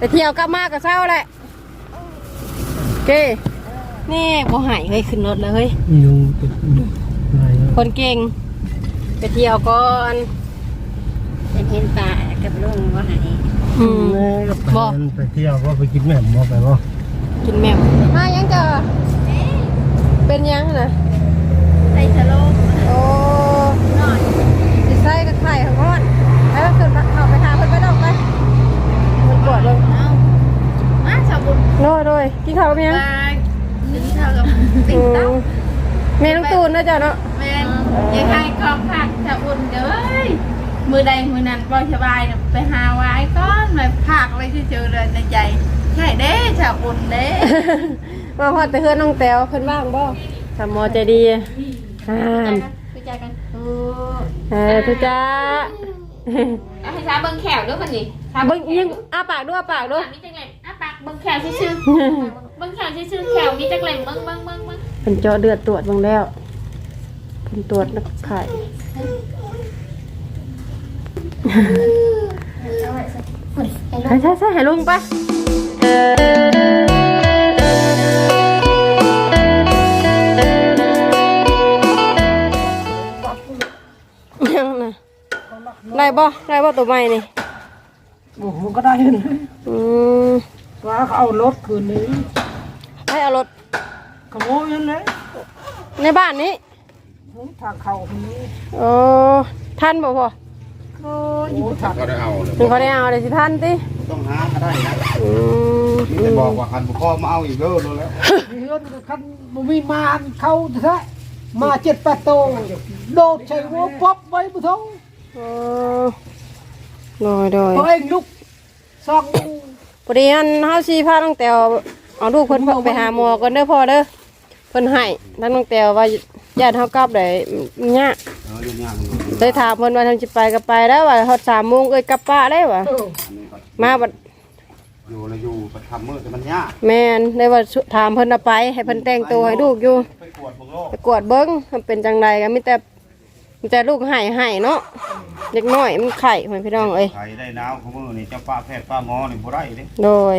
ไปเที่ยวกลับมากับเช้าแหละโอเคนี่บ่หายเฮ้ยขึ้นรถเลยเฮ้ยยุงติดอะไรคนเก่ง ไปเที่ยวก่อนเป็นเห็นตากับลุงว่าหายอืม แม่ก็ไปบ่ไปเที่ยวก็ไปกินแหม่มบ่ไปบ่กินแมวมายังเจอเป็นยังนะไอ้สโลมโอ้นอนสิใส่กับไข่ของก้อนไปว่าขึ้นเข้าไปหาเพิ่นไปดอกไปมันปวดเลยเอามา ชาวบุญโน่โดยกินข้าวกับยังมาดึงเท่ากับติ๊กต๊อกเมน้องตูนนะจ๊ะเนาะแม่นยังให้กองผักชาวบุญเด้อมือใดมือนั้นบ่สบายน่ะไปหาไว้ก้อนมาผักเลยเฉยๆเลยในใจใช่เด้ชาวบุญเด้มาพอดแต่เพื่อนน้องแตวเพิ่นว่างบ่ทำหมอใจดีอ่าคุยใจกันโอ้เออทุจ้า เอาให้ช้าเบิ่งแขวด้วยมันนี่ ช้าเบิ่งยิงอ้าปากด้วยอ้าปากด้วยมีจังเลยอะปากเบิ่งแขวซื่อๆเบิ่งแขวซื่อๆแขวมีจังเลยเบิ่งเบิ่งเบิ่งเบิ่งเพิ่นเจาะเลือดตรวจเบิ่งแล้วเพิ่นตรวจนักไข่ใช่ใช่ใช่ให้ลุงไปยังนะได้บ่ได้บ่ตัวใหม่นี่ โอ้โหก็ได้นะอืมว่าเขาเอารถคืนนี้ให้เอารถขโมยนั่นแหละในบ้านนี้ทางเขาคนนี้โอ้ท่านบ่พอโอ้ยทางก็ได้เอาเลยถึงเขาได้เอาเลยสิท่านติต้องหาก็ได้นะอืมนี่จะบอกว่าคันบุคอมาเอาอีกเด้อรู้แล้วเฮือนคันบ่มีมาอันเขาแท้มาเจ็ดแปดโตวโดดใส่หัวป๊อบไว้บ่ท้องโอ้ โดยโดยตัวเองลุกซอกพอดีอันเฮาสิพาน้องแตวเอาลูกเพิ่นไปหาหมอก่อนเด้อพ่อเด้อเพิ่นให้ทั้งน้องแตวว่าญาติเฮากลับได้ยากเออยุ่งยากมันเลยถามเพิ่นว่าทำสิไปก็ไปแล้วว่าฮอด3โมงเอ้ยกลับป้าได้ว่ะเอออันนี้ก็มาบัดอยู่นะอยู่ไปทำมืดแต่มันยากแม่นได้ว่าสุถามเพิ่นเอาไป ให้เพิ่นแต่งตัวให้ลูกอยู่ ไปกวดพวกโลกไปกวดเบิ่งมันเป็นจังไดก็มีแต่ มีแต่ลูกให้ให้เนาะเด็กน้อยมันไข่พ่อพี่น้องเอ้ยใครได้น้ำของมือนี่เจ้าป้าแพทย์ป้าหมอนี่บ่ได้เด้โดย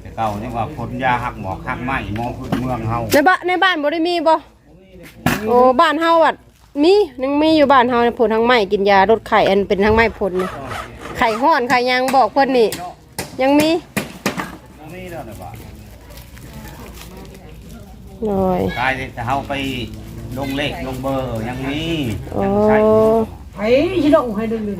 แต่เก่านี่ว่าคนยาหักหมอกหักไม้หมอพื้นเมืองเฮาในบ้านในบ้านบ่ได้มีบ่โอ้บ้านเฮาอะมียังมีอยู่บ้านเฮาเนี่ยผลทางไม้กินยาลดไข่อันเป็นทางไม้ผลนี่ไข่ห้อนไข่ยางบอกเพิ่นนี่ ยังมีบ่มีแล้วนะบ่าโดยกายแต่เฮาไป ลงเลขลงเบอร์ยังมีโอ้ยังใช้ไอ้ชิดงให้ดึงดึง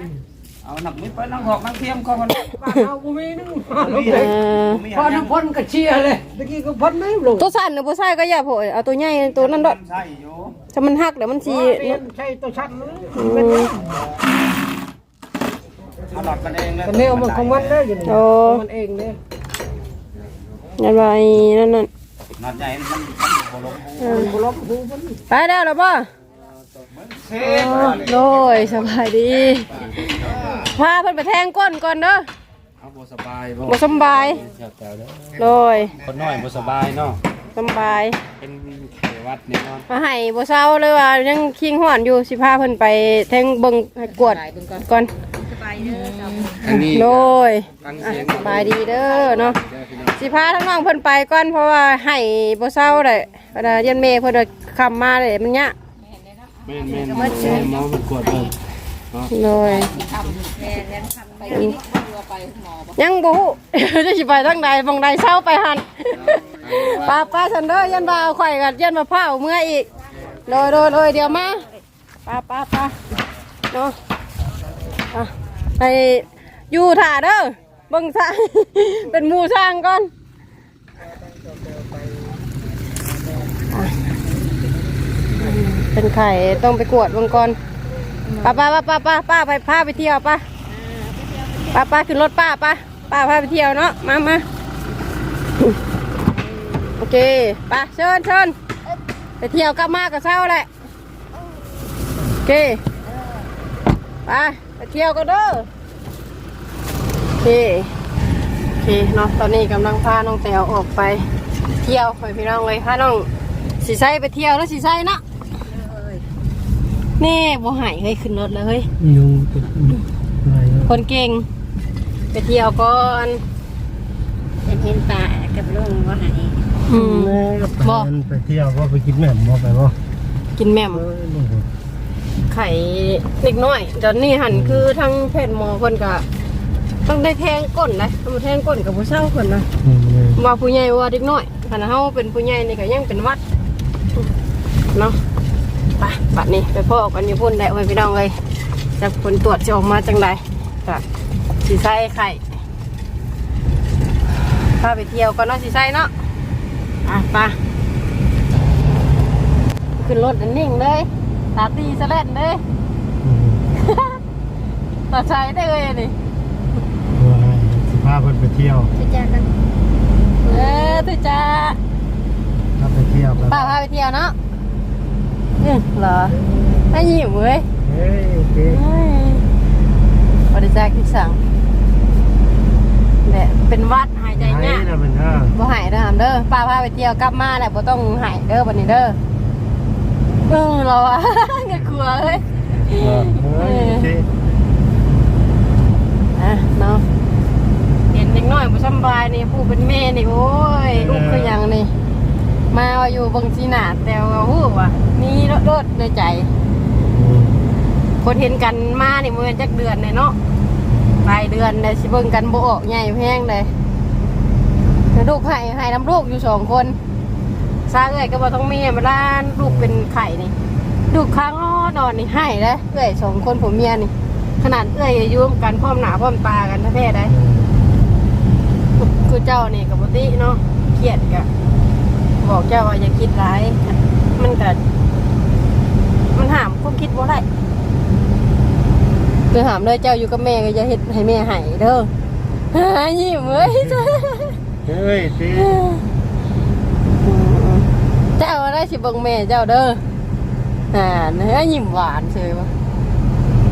เอาหนักมิดไปนั่งหอกนั่งเทียมเข้ากันบ้านเฮาบ่มีนึงบ่มีเอเลยอบ่มีพอหยังน้ำพ่นก็เชียร์เลยตะกี้ก็พ่นไม่ลงตัวสั้นหรือบ่ใช่ก็อย่าโผล่เอาตัวใหญ่ตัวนั้นดอกใช่อยู่ถ้ามันหักเดี๋ยวมันสิใช่ตัวชัดเลยอืมเอาหลอดกันเองเลยแต่แนวมันของมันเลยอยู่นี่โอ้ของมันเองเนี่ยยันว่าไอ้นั่นนั่น หลอดใหญ่มันมันบ่ลงมันบ่ล็อกหูมันไปแล้วเหรอบ่เซ่โดยสบายดีพาเพิ่นไปแทงก้นก่อนเด้อเอาบ่สบายบ่บ่สบายแถวแถวเด้อโดยคนน้อยบ่สบายเนาะสบาย เป็นไข้หวัดแน่นอนมาให้บ่เศร้าเลยว่ายังคิงห่อนอยู่สิพาเพิ่นไปแทงเบิ่งให้กวดก่อน อันนี้โดยฟังอะเสียงสบายดีเด้อเนาะเด้อพี่น้องสิพาทั้งน้องเพิ่นไปก่อนเพราะว่าให้บ่เศร้าได้เวลาเย็นเมย์เพิ่นว่าคำมาเลยมันยากแม่นแม่นแม่นหมอมันกวดเบิ่งโดยยังบ่ฮู้จะสิไปทางใดบางใดเศร้าไปหันป้าป้าฉันเด้อยันว่าเอาข่อยกับยันมาเผาเมื่ออีกโดยโดยโดยเดี๋ยวมาป้าป้าป้าเนาะอะ ให้อยู่ถ่าเด้อเบิ่งซะเป็นหมูสร้างก่อนอะเป็นไข่ต้องไปกวดเบางก่อนป้าป้าป้าป้าป้าป้าไปพาไปเที่ยวป้าป้าป้าขึ้นรถป้าป้าป้าพาไปเที่ยวเนาะมามาโอเคป้าเชิญเชิญไปเที่ยวกลับมากับเช้าแหละโอเคไป ไปเที่ยวกันเด้อโอเคโอเคเนาะตอนนี้กำลังพาน้องแตวออกไป เที่ยวไปพี่น้องเลยพาน้องสีไซไปเที่ยวแล้วสีไซเนาะนี่บ่หายเฮ้ยขึ้นรถเลยเฮ้ยยุงติดอะไรคนเก่ง ไปเที่ยวก่อนเห็นป่ากับลุงว่าไหนอืม แม่ก็ไปบ่ไปเที่ยวก็ไปกินแหม่มบ่ไปบ่กินแหม่มเอ้ยลูก ไข่เล็กน้อยตอนนี้หันคือทั้งเพศหมอคนก็ต้องได้แทงก้นนะถ้าบ่แทงก้นกับผู้เศร้าคนนะอืมเลยว่าผู้ใหญ่ว่าเด็กน้อยขณะเฮาเป็นผู้ใหญ่นี่ก็ยังเป็นหวัดเนาะไปบัดนี้ไปพ่อกันอยู่พุ่นได้ไว้พี่น้องเลยจากผลตรวจจะออกมาจังไดก็สีใส่ไข่พาไปเที่ยวก่อนเนาะสีใส่เนาะอะไปขึ้นรถอันนิ่งเลย ตาตีสะเล่นเลยอืมตาใช้ได้เลยนี่ว่าให้สิพาเพิ่นไปเที่ยวจะเจอกันเออตุจ้าถ้าไปเที่ยวก็ป้าพาไปเที่ยวเนาะอืมเหรอให้ยิ้มเว้ยเฮ้ยโอเคบริจาคที่สั่งเนี่ยเป็นวัดหายใจไหนเนี่ยากน่ะเป็นอ่าบ่หายเด้อหามเด้อป้าพาไปเที่ยวกลับมาแหละบ่ต้องหายเด้อบัดนี้เด้อ เออเราอะเงี้ยกลัวเลยเออเฮ้ยโอเคอะเนาะเห็นเด็กน้อยบ่สำบายนี่ผู้เป็นแม่นี่โอ้ยลูกคือหยังนี่ มาว่าอยู่เบางทีหนาแต่ว่าฮู้ว่ามีรถในใจอืมคนเห็นกันมานี่มันเป็นจักเดือนเลยเนาะปลายเดือนเลยสิเบิ่งกันบ่ออกใหญ่แพงเลยลูกให้ให้น้ำลูกอยู่สองคน ซาเอ้ยก็บ่ต้องมีมาด้านลูกเป็นไข่นี่ลูกค้างอ้อนอนนี่ให้เลยเอ้ยสองคนผมเมียนี่ ขนาดเอ้ยอายุกันพร้อมหน้าพร้อมตากันแท้ๆได้คือเจ้านี่กับปติเนาะเครียดกะบอกเจ้าว่าอย่าคิดร้ายมันก็มันห้ามความคิดบ่ได้คือหามเลยเจ้าอยู่กับแม่ก็อย่าเฮ็ดให้แม่ใหายเด้อหายิ้มเว้ยจ้าเฮ้ยสิ เจ้าได้สิเบิ่งแม่เจ้าเด้ออ่าเนื้อยิ้มหวานเฉยวะ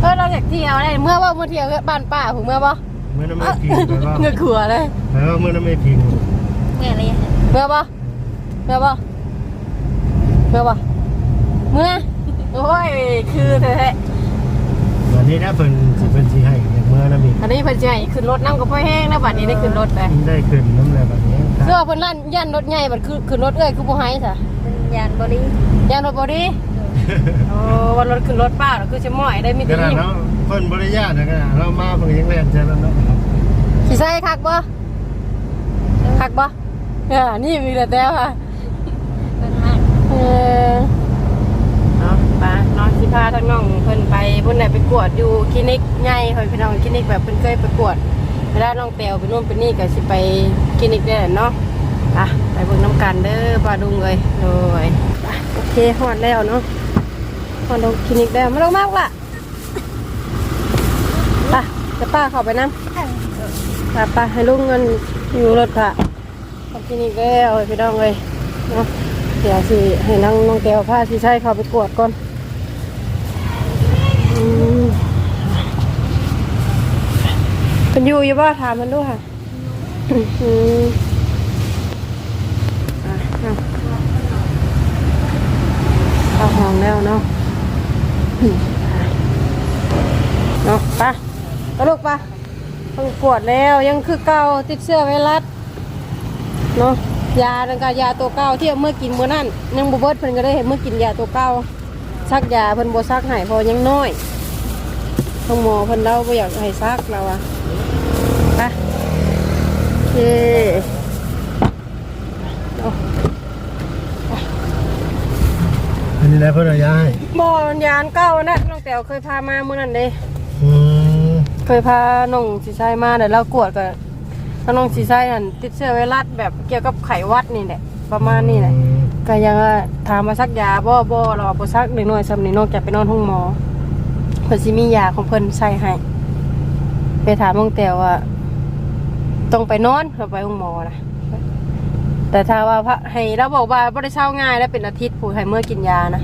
เออเราอยากเที่ยวได้เมื่อว่าเมื่อเที่ยวบ้านป้าผมเมื่อบ่เมื่อน้ำไม่พิงไปว่าเงือขัวเลยเออเมื่อน้ำไม่พิงเมื่อไรเมื่อบ่เมื่อบ่เมื่อบ่เมื่อโอ้ยคือแท้วันนี้นะเพิ่นสิเพิ่นสิให้อย่างเมื่อน้ำอีกๆอันนี้เพิ่นสิให้ขึ้นรถน้ำกับพ่อแห้งนะบัดนี้ได้ขึ้นรถเลยได้ขึ้นน้ำแล้วแบบนี้เสื้อเพิ่นลั่นยันรถใหญ่บัดคือขึ้นรถเอ้ยคือบ่ให้ซะ ยานบริยันรถบ่ดีโอ้วันรถขึ้นรถป้าน่ะคือสิม้อยได้มีขแต่นาดยิ้มเนาะเพิ่นบริญาตนะขนาดเรามาเพิ่นยังแรงใจแล้วเนาะสิใส่คักบ่คักบ่เออนี่มีแต่แต้วค่ะเป็นมากเออเนาะป้าน้องสิพาทั้งน้องเพิ่นไปเพิ่นได้ไปกวดอยู่คลินิกใหญ่เพิ่นพี่น้องคลินิกแบบเพิ่นเคยไปกวดเวลาน้องแตวไปนู่นไปนี่ก็สิไปคลินิกได้แหละเนาะ อะไปเบิ่งน้ำกันเด้อป้าดุงเอ้ยโดยโอเคฮอดแล้วเนาะฮอดลงคลินิกแล้วมาลงมากล่ะไปจะป้าเข้าไปน้ำป้าป้าให้ลุงเงินอยู่รถค่ะขอบที่นี่ก็เอาไปดองเลยเนาะเดี๋ยวสิให้น้องน้องแก้วผ้าที่ใช้เข้าไปกวดก่อนอืมเป็นอยู่อยู่บ่ถามมันดูค่ะอืมอะเอาเข้าห้องแล้ว เนาะเนาะไป้าก็ลูกไป้าต้องกวดแล้วยังคือเก่าติดเสื้อไวรัสเนาะยาดังกายาตัวเก่าที่เมื่อกินเมื่อนั่นยังบ่เบิดเพิ่นก็ได้เห็นเมื่อกินยาตัวเก่าซักยาเพิ่นบ่ซักห้เพอยังน้อยทางหมอเพิ่นเล่าบ่อยากให้ซักเราอะไปโอเคเอา อั นนี้แหละเพิ่นเอายาให้บ่มันยานเก่านะน้องแต๋วเคยพามามื้อนั้นเด้อืมเคยพาน้องสีไซมาเดี๋ยวเรากวดกับถ้าน้องสีไซนั่นติดเชื้อไวรัสแบบเกี่ยวกับไขหวัดนี่แหละประมาณนี้แหละก็ยังว่าถามมาซักยาบ่บ่เราบ่ซักเด็กน้อยซ้ำนี่นอกจากไปนอนห้องหมอเพิ่นสิมียาของเพิ่นใส่ให้ไปถามน้องแต้วว่าต้องไปนอนเราไปห้องหมอนะ แต่ถ้าว่าพระให้เราบอกว่าบ่ได้เช่าง่ายแล้วเป็นอาทิตย์ผู้ให้เมื่อกินยานะ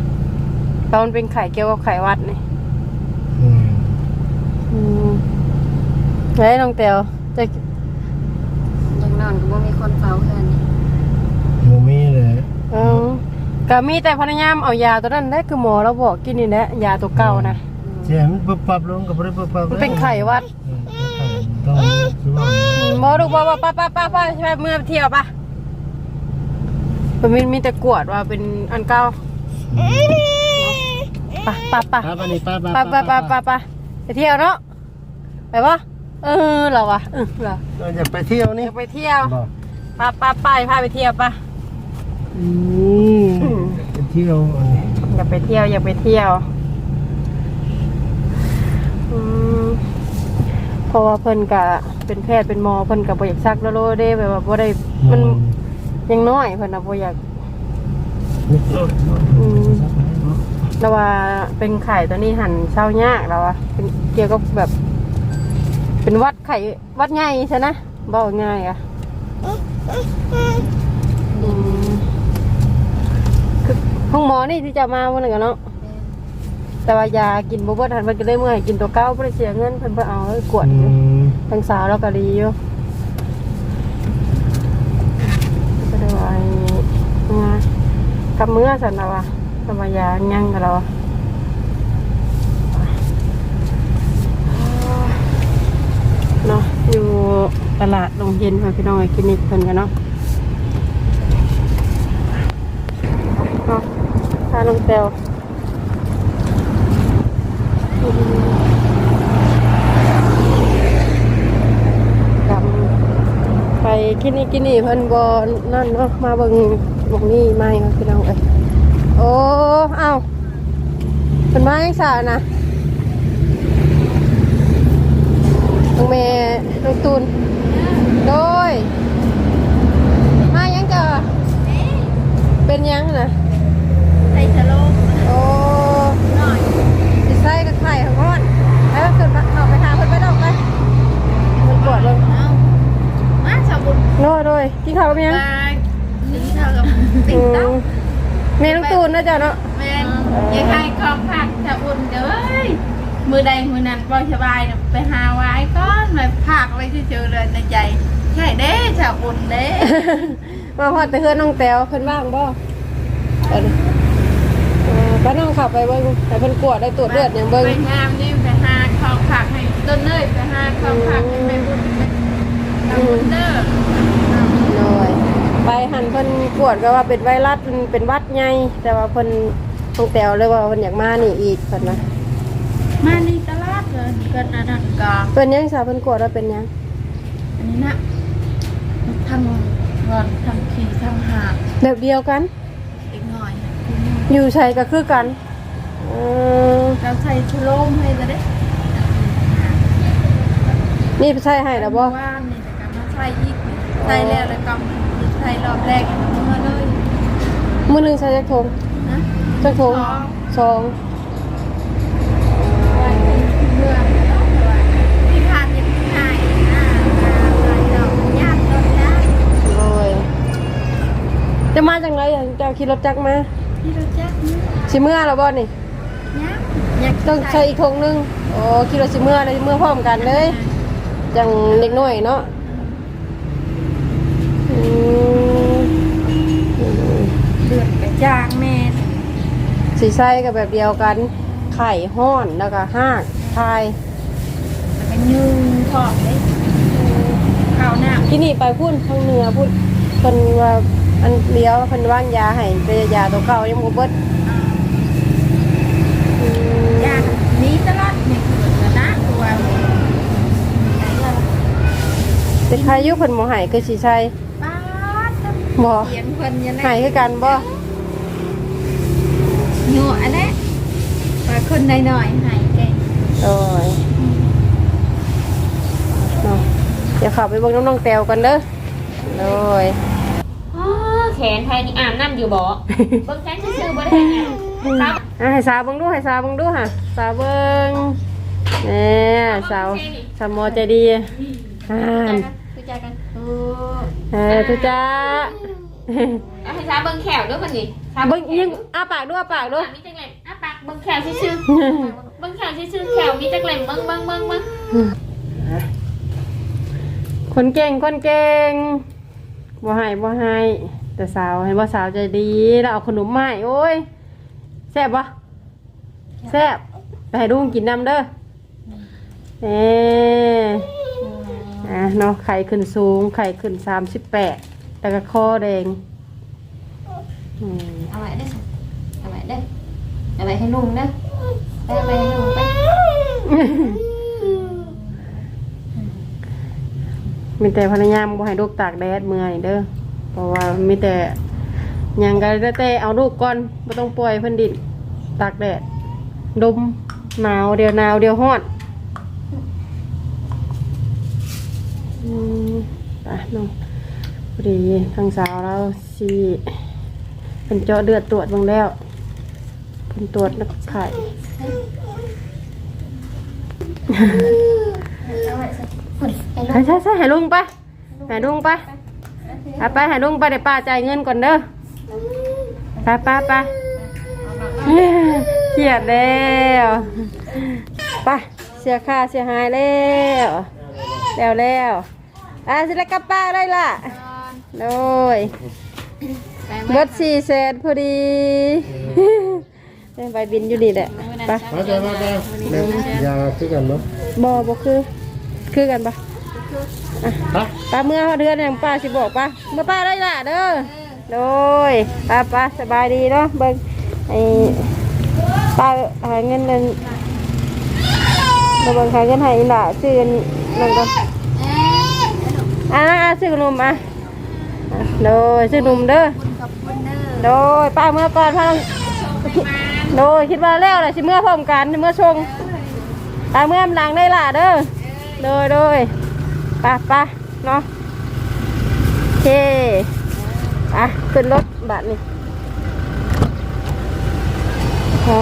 เพราะมันเป็นไข้เกี่ยวกับไขหวัดนี่อืมอืมเฮ้ยน้องเตียวจะยังนอนก็บ่มีคนเฝ้าเพื่อนนี่หมูมีเลยเออก็มีแต่พยายามเอายาตัวนั้นได้คือหมอเราบอกกินนี่แหละยาตัวเก่านะเสียมันปุ๊บปั๊บลงกับบ่ได้ปุ๊บปั๊บมันเป็นไข้หวัดเออต้องคือว่าอืมบ่ลูกบ่บ่ป้าป้าป้าป้าใช่เมื่อเที่ยวปะ มันมีมีแต่กวดว่าเป็นอันเก่าไป้าป้าป้าป้านี่ป้าป้าป้าป้าป้าป้าไปเที่ยวเนาะไปปะเออเหรอวะเออเหรอเราจะไปเที่ยวนี่อยากไปเที่ยวบอกป้าป้าป้าพาไปเที่ยวปะอืมไปเที่ยวอันนี้อยากไปเที่ยวอยากไปเที่ยวอืมเพราะว่าเพิ่นกะเป็นแพทย์เป็นหมอเพิ่นกะบ่อยากซักแล้วโลเด้แบบว่าบ่ได้มัน ยังน้อยเพิ่นน่ะบ่อยากอืมแล้วว่าเป็นไข่ตัวนี้หั่นเช้ายากแล้วว่าเป็นเกี่ยวกับแบบ เป็นวัดไข่วัดใหญ่ใช่นะบอกง่ายอะอืมคือห้องหมอนี่ที่จะมาวันหนึ่งอะเนาะแต่ว่ายากินบ่เบิดหันเพิ่นก็เลยเมื่อยกินตัวเก้าเพื่อเสียเงินเพิ่นเพื่อเอาไว้กวดอือยู่มทั้งสาวแล้วก็ดีอยู่ก็เลยว่าไอ้งาน กับเมื่อสันเราอะทำมายายังกับเราเนาะอยู่ตลาดลงเย็นค่ะพี่น้องคลินิกเพิ่นกันเนาะเนาะพาลงเตวกำไปคลินิกคลินิกเพิ่นบอนั่นเนาะมาเบิ่ง หมอกนี่ไม่ค่ะพี่น้องเอ้ยโอ้เอ้าเป็นไม้ยังสานะน้งเมย์ลูกตูนโดยมายังเจอเป็นยังนะ ใส่ชะโลม โอ้ หน่อย สิไส้กับไข่ของก้อนให้มันขึ้นมาเอาไปหาเพิ่นไปดอกไปมันปวดเลย เอามาชาวบุญ โน่โดยกินข้าวกับยัง มาถึงเท่ากับติ๊กต๊อก เมย์ลูกตูนนะ จ๊ะเนาะแม่นอยังให้ของผักชาวบุญเด้อมือใดมือนั้นบ่สบายน่ะไปหาไว้ก้อนไปผักไว้เฉยๆเลยในใจใช่เด้ชาวบุญเด้มาฮอดแต่เพื่อนน้องแต้วเพิ่นว่างบ่เออเออป้าน้องขับไปเบิ่งให้เพิ่นกวดได้ตรวจเลือดหยังเบิ่งไปงามนี่ไปหาของผักให้ต้นเนยไปหาของผักให้แม่บุญไปทำบุญเด้อ โดยไปหันเพิ่น กวดก็ว่าเป็นไวรัสเป็นเป็นหวัดใหญ่แต่ว่าเพิ่นน้องแต้วเลยว่าเพิ่นอยากมานี่อีกเพิ่นว่ามานี่ตลาดเลยเกินอันนั้นก็เป็นหยังซะเพิ่นกวดว่าเป็นหยังอันนี้นะทางงอนทางขี่ทางหาดแบบเดียวกัน อีกหน่อยอยู่ใช้ก็คือกันเออเราใส่ชะโลมให้จะได้นี่ใช่ให้แล้วบ่ว่านนี่แต่ก็มาใส่อีกนี่ใส่แล้วแล้วก็ ใส่รอบแรกอีกมาเลยมื้อหนึงใช้จักทงนะจักทงสองไว้เพื่อที่ผ่านยังไงอ่าอ่าเราญาติเราญาติโอ้ยจะมาจังไรอะเจ้าขี่รถจักรมาที่เราจักนี่สิเมื่อแล้วบ่นี่ญาติอยากต้องใช้อีกทงหนึงโอ้ขี่รถสิเมื่อเลยเมื่อพร้อมกันเลยจังเล็กน้อยเนาะอืม เดือดกระจางแม่สีใส่ก็แบบเดียวกัน ไข่ห้อนแล้วก็ห้ากทายแล้วก็ยืนทอดเลยข้าวหน้าที่นี่ไปพุ่นทางเหนือพุ่นเพิ่นว่าอันเลี้ยวเพิ่นว่างยาให้แต่ยาตัวเก่ายังบ่เบิดอืมญาตินี้ตลาดเนี่ยเกิดแล้วนะตัวเป็นใครอยุเพิ่นบ่ให้คือสิใส่ป้าด บ่เสียงเพิ่นยังไงให้คือกันบ่หนูอันนี้ว่าคนหน่อยๆใหายแกโอ้ยเนาะเดี๋ยวเข้าไปเบิ่งน้องๆแตวกันเด้อโดยอ๋อแขนไทยนี่อาบน้ำอยู่บ่เบิ่งแขนซื่อๆบ่ได้ไงครับอะให้สาวเบิ่งดูให้สาวเบิ่งดูค่ะสาวเบิ่งแหน่สาวสาวหมอใจดีอ่านคุยใจกัน เออเออทุจ้าเอาให้ซาเบิ่งแขวด้วยมันนี่ซาเบิ่งยิงอ้าปากด้วยอ้าปากด้วยมีจังเล็มอ้าปากเบิ่งแขวซื่อๆเบิ่งแขวซื่อๆแขวมีจังเล็มเบิ่งเบิ่งเบิ่งเบิ่งคนเก่งคนเก่งบ่ให้บ่ให้แต่สาวให้บ่สาวใจดีแล้วเอาขนมมาให้โอ้ยแซ่บบ่แซ่บไปให้ลุงกินน้ำเด้อเอ ออะเนาะไข่ขึ้นสูง ไข่ขึ้นสามสิบแปดแล้วก็คอแดงอืมเอาไว้ได้อเอาไว้ได้อเอาไว้ให้ลุงเด้อไปเอาไว้ให้ลุงไปมีแต่พยายามบ่ให้ลูกตากแดดเมื่อยเด้อเพราะว่ามีแต่หยังก็ได้แต่เอาลูกก่อนบ่ต้องปล่อยเพิ่นดินตากแดดดมหนาวเดียวหนาวเดียวฮ้อน อืมไปน้องพอดีทางสาวเราสิเป็นเจาะเลือดตรวจบิ่งแล้วเพิ่นตรวจแล้วไข่าไว้สิพุ่นใช่ใช่ใช่หลุงไปให้ลุงไปไปไปให้ลุงไปเดี๋ยวป้าจ่ายเงินก่อนเด้อไปไปไปเครียดแล้วไปเสียค่าเสียหายแล้วแล้วแล้ว อะสิแล้วกลับป้าได้ล่ะโดยเบิดสี่แสนพอดีไปบินอยู่นี่แหละไปมาใจมาใจยาคือกันเนาะบอบ่คือ คือกันปะฮะป้าเมื่อเดือนอย่างป้าสิบอกป้าเมื่อป้าได้ละเด้อโดยป้าป้าสบายดีเนาะเบิ่งไอ้ป้าหาเงินนั่นมาเบิ่งหาเงินให้อีหล่ะซื้อนั่นก่อน อ่าซื้อขนมอะอะโดยซื้อขนมเด้อขอบคุณเด้อโดยป้าเมื่อก่อนพ่อโดยคิดว่าแล้วแหละสิเมื่อพร้อมกันเมื่อชงป้าเมื่อมหลังได้ล่ะเด้อโดยโดยไป้าป้าเนาะโอเคอะขึ้นรถบัตรนี่อ่า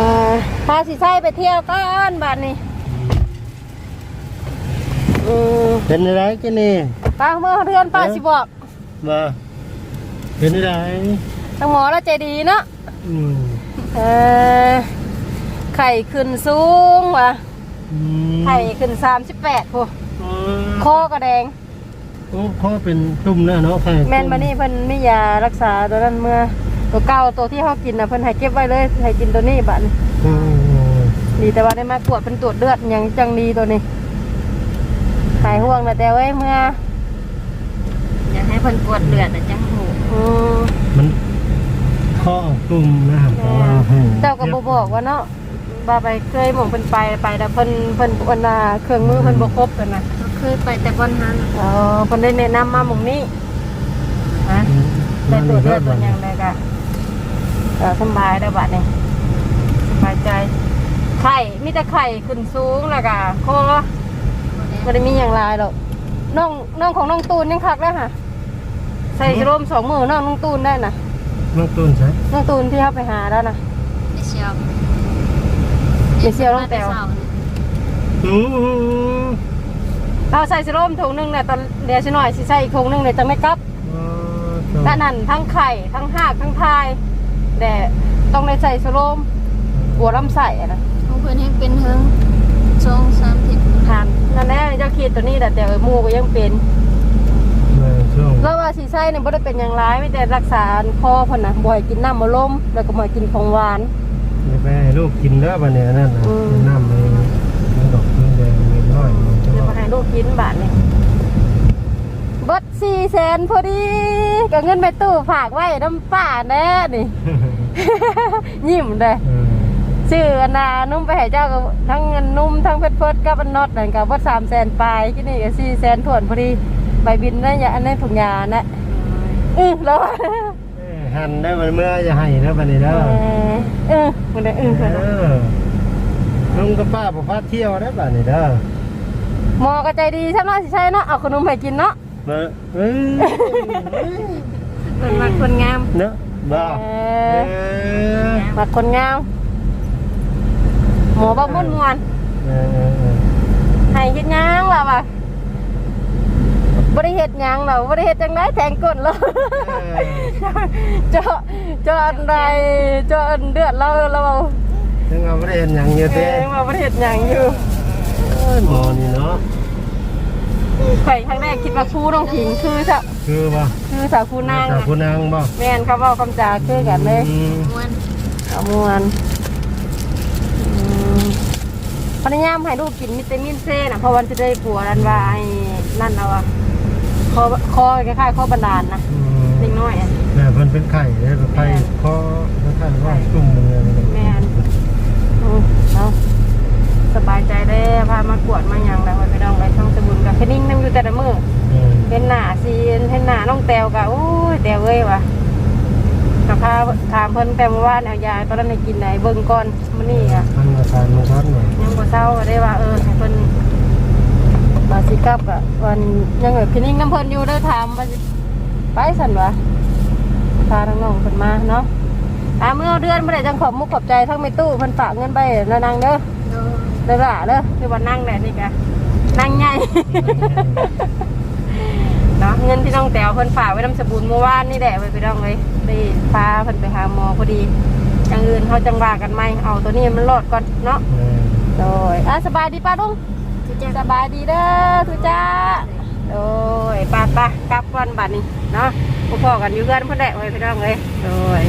พาสิใส่ไปเที่ยวก่อนบัตรนี่ อืมเป็นอะไรกันนี่ป้าเมื่อเดือนป้าสิบอกมาเป็นอะไรทางหมอแล้วใจดีเนาะอืมเออไข่ขึ้นสูงว่ะอืมไข่ขึ้นสามสิบแปดพวอ๋อคอกระแดง โอ้เขาเป็นตุ่มแล้วเนาะใครแม่นมานี่เพิ่นไม่ยารักษาตัวนั้นเมื่อตัวเก่าตัวที่เขากินนะเพิ่นให้เก็บไว้เลยให้กินตัวนี้บัดนี้อืมดีแต่ว่าได้มาตรวจเป็นตรวจเลือดยังจังดีตัวนี้หายห่วงนะแต่เว้ยเมื่ออยากให้เพิ่นกวดเลือดน่ะจังหูอืมมันข้อตุ่มนะครับเพราะว่าให้เจ้าก็บ่บอกว่าเนาะบาไปเคยหมองเพิ่นไปไปแต่เพิ่นเพิ่นวันน่ะเครื่องมือเพิ่นบ่ครบกันนะเคยไปแต่บอนนั้นเออเพิ่นได้แนะนำมาหม่องนี้ฮะได้ตรวจเลือดตัวอย่างไรก็เออสำบายได้วบัดนี้สบายใจไข่มีแต่ไข่ขึ้นสูงแล้วก็คอ ไม่ได้มีอย่างไรหรอกน้องน้องของน้องตูนยังคักได้วค่ะใส่ชะโลมสองมือน้องน้องตูนได้นะน้องตุ่นใช่น้องตูนที่เขาไปหาแล้วนะไปเชียวเดี๋ยวเชียวน้องแต๋วอืมเราใส่ชะโลมถุงหนึงเนี่ยตอนเดี๋ยวชิหน่อยสิใส่อีกถุงหนึงเนี่ยจังไม่กลับอ๋อด้านนั้นทั้งไข่ทั้งหากทั้งพายแต่ต้องได้ใส่ชะโลมหัวลำใส่อะนะของเพิ่นให้เป็นเฮิงสองสามทิศ ทานนั่นแหละเจ้าขีดตัวนี้แต่แต่หมูก็ยังเป็นในช่วงแล้วว่าสีไส้เนี่ยไม่ได้เป็นอย่างไรไม่แต่รักษาคอเพนนะบ่อยกินน้ำมะลมแล้วก็บ่อยกินของหวานอย่าไปให้ลูกกินเด้อบัดนี้นั่นนะอืมน้ำมันมันดอกมันแดงมันน้อยมันจะจะว่ามาให้ลูกกินบาทนี่เบิดสี่แสนพอดีกับเงินไปตู้ฝากไว้น้ำป้าแน่นี่ยิ้มเลย เออชื่ออนนานุ่มไปให้เจ้ากับทั้งเงินนุ่มทั้งเพชรเพชรกับอันน็อตนั่นกับว่าสามแสนปลายที่นี่ก็สี่แสนถ่วนพอดีใบบินนั่นอย่าอันนี้ถุงยานะอือแล้วเอ้ยหันได้อมันเมื่อจะให้เด้อบัดนี้เอเด้ออเออมันได้เออเออลุงกับป้าบ่พาเที่ยวได้อบัดนี้เด้อหมอก็ใจดีใช่ไหมสิใช่เนาะเอาขนมให้กินเนาะเด้อเอ้ยเป็นมักคนงามเนาะบ่เอเอออมักคนงาม หมอบอกมุ่นมวนเออเออเออให้เฮ็ดหยังล่ะวะบ่ได้เฮ็ดหยังหรอกบ่ได้เฮ็ดจังไดแทงก้นเรา เจาะเจาะอันใดเจาะอันเดือดเราเราเอาถึงเอาบ่ได้เห็นหยังอยู่เอเด้งว่าบ่ได้เฮ็ดหยังอยู่เอ้ยหมอนี่เนาะข่อยครั้งแรกคิดว่าครูน้องผิงคือซะคือบ่คือสาวครูนางสาวอะผู้นางบ่แม่นเขาเว้าคำจาคือกันเลยอืมม่วนเอามวนอืม พยายามให้ลูกกินวิตามินซีนะเพราะวันจะได้ปัวรันว่าไอ้นั่นเอาอะคอคอคล้ายๆคอบันดาลนะเล็กน้อยอะแต่มันเป็นไข่เลยแบบไข่คอแล้วไข่ว่าจุ่มมันเลยแม่นอืมเอาสบายใจได้อพามากวดมาอย่างแล้วไปน้องไปช่องสบุญกับแค่นิ่งนั่งอยู่แต่ละมือเห็นหน้าซีนเห็นหน้าน้องแตวกะโอ้ยแตวเอ้ยวะ กับพาถามเพิ่นแต่เมื่อวานเอายาตอนนั้นให้กินไหนเบิ่งก่อนมื้อนี้อะมันอาการมันชัดหน่อยยังบ่เศร้าได้ว่าเออให้เพิ่นมาสิกลับกะวันยังแบบพี่นิ่งน้ำเพิ่นอยู่เด้อถามว่าสิไปสั่นวะพาทั้งน้องเพิ่นมาเนาะอ่าเมื่อเดือนบ่ได้จังขอบมุกขอบใจทั้งแม่ตู้เพิ่นฝากเงินไปแล้วนางเด้อเด้อล่ะเด้อคือว่านั่งแหละนี่กะนั่งใหญ่ เนาะเงินที่น้องแต๋วเพิ่นฝากไว้น้ำสบูนเมื่อวานนี่แหละไปไปน้องเลยได้พาเพิ่นไปหาหมอพอดีอย่างอื่นเขาจังว่ากันไหมเอาตัวนี้มันรอดก่อนเนาะโดยอะสบายดีป้าลุงสบายดีเด้อทุจ้าโดยป้าป้ากลับวันบัดนี้เนาะพวกพ่อกันอยู่เพื่อนเพื่อนแหละไว้พี่น้องเลยโดย